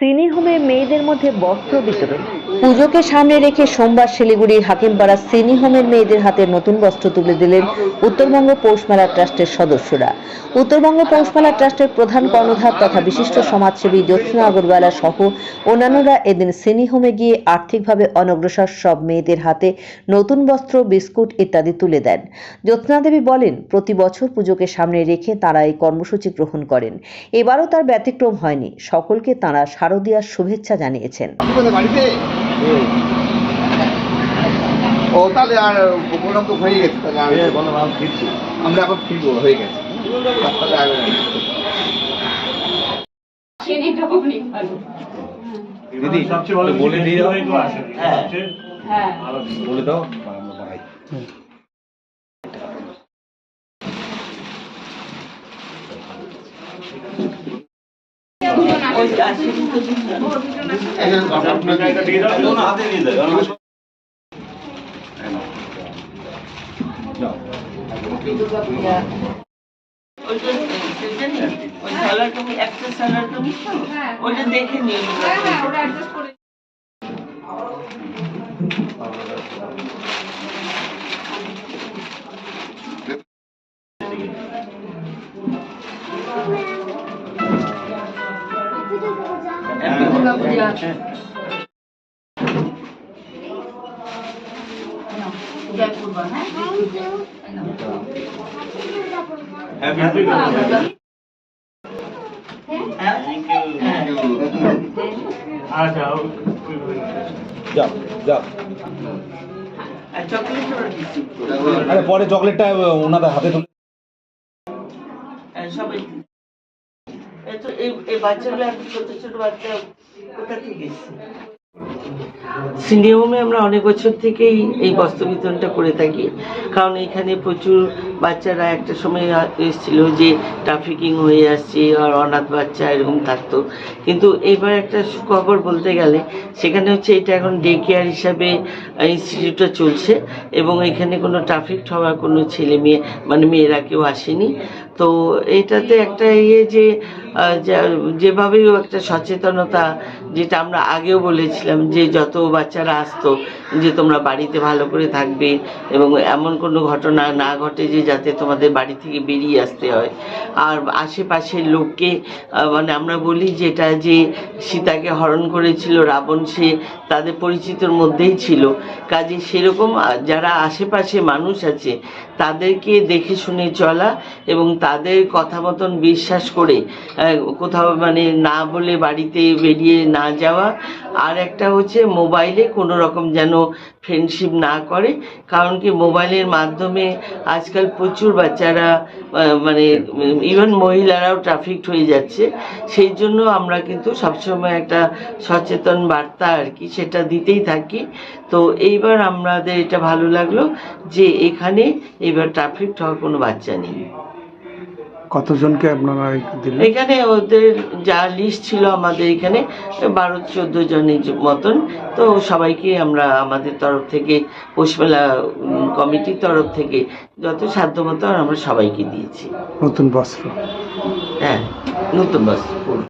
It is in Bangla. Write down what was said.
সিনি হোমে মেয়েদের মধ্যে বস্ত্র বিতরণ। পুজোকে সামনে রেখে সোমবার শিলিগুড়ির হাকিমপাড়া সিনি হোমের মেয়েদের হাতে নতুন বস্ত্র তুলে দিলেন উত্তরবঙ্গ পৌষমেলা ট্রাস্টের সদস্যরা। উত্তরবঙ্গ পৌষমেলা ট্রাস্টের প্রধান কর্ণধার তথা বিশিষ্ট সমাজসেবী জ্যোৎস্না আগরওয়ালা সহ অন্যান্যরা এদিন সিনি হোমে গিয়ে আর্থিকভাবে অনগ্রসর সব মেয়েদের হাতে নতুন বস্ত্র, বিস্কুট ইত্যাদি তুলে দেন। জ্যোৎস্না দেবী বলেন, প্রতি বছর পুজোকে সামনে রেখে তারা এই কর্মসূচি গ্রহণ করেন। এবারও তার ব্যতিক্রম হয়নি। সকলকে তারা শারদীয়ার শুভেচ্ছা জানিয়েছেন। ও তাহলে আর প্রোগ্রাম তো হয়ে গেছে তাহলে আর আমরা এখন ফিরবো হয়ে গেছে। তাহলে দিদি সবচেয়ে ভালো বলে দিয়ে হ্যাঁ। বলে দাও সেটা নেই ওইটা দেখে নিও যাও যাও আর চকলেট ওরা পরে চকলেটটা ওনাদের হাতে তুলে হ্যাঁ, সবাই এই বাচ্চাগুলো ছোট ছোট বাচ্চা কোথা থেকে সিনিয়মে আমরা অনেক বছর থেকেই এই বস্ত্র বিতরণটা করে থাকি। কারণ এখানে প্রচুর বাচ্চারা একটা সময় এসেছিল যে ট্রাফিকিং হয়ে আসছে আর অনাথ বাচ্চা এরকম থাকতো। কিন্তু এবার একটা সুখবর বলতে গেলে, সেখানে হচ্ছে এটা এখন ডে কেয়ার হিসাবে ইনস্টিটিউটটা চলছে এবং এখানে কোনো ট্রাফিক হওয়ার কোনো ছেলে মেয়ে মানে মেয়েরা কেউ আসেনি। তো এটাতে একটা ইয়ে যে আহ, যা- যেভাবেই একটা সচেতনতা যেটা আমরা আগেও বলেছিলাম যে যত বাচ্চারা আসতো যে তোমরা বাড়িতে ভালো করে থাকবে এবং এমন কোনো ঘটনা না ঘটে যে যাতে তোমাদের বাড়ি থেকে বেরিয়ে আসতে হয়। আর আশেপাশের লোককে মানে আমরা বলি যেটা যে সীতাকে হরণ করেছিল রাবণ সে তাদের পরিচিতর মধ্যেই ছিল। কাজে সেরকম যারা আশেপাশে মানুষ আছে তাদেরকে দেখে শুনে চলা এবং তাদের কথা মতন বিশ্বাস করে কোথাও মানে না বলে বাড়িতে বেরিয়ে না যাওয়া। আর একটা হচ্ছে মোবাইলে কোনো রকম যেন ফ্রেন্ডশিপ না করে, কারণ কি মোবাইলের মাধ্যমে আজকাল প্রচুর বাচ্চারা মানে ইভেন মহিলারাও ট্রাফিক হয়ে যাচ্ছে। সেই জন্য আমরা কিন্তু সবসময় একটা সচেতন বার্তা আর কি, সেটা দিতেই থাকি। তো এইবার আমাদের এটা ভালো লাগল যে এখানে এবার ট্রাফিক হওয়ার কোনো বাচ্চা নেই। কতজনকে আপনারা দিলেন? এখানে ওদের যা লিস্ট ছিল আমাদের এখানে বারো চোদ্দ জনের মতন। তো সবাইকে আমরা আমাদের তরফ থেকে পোষমেলা কমিটির তরফ থেকে যত সাধ্য মতো আমরা সবাইকে দিয়েছি। নতুন বস্ত্র। হ্যাঁ নতুন বস্ত্র।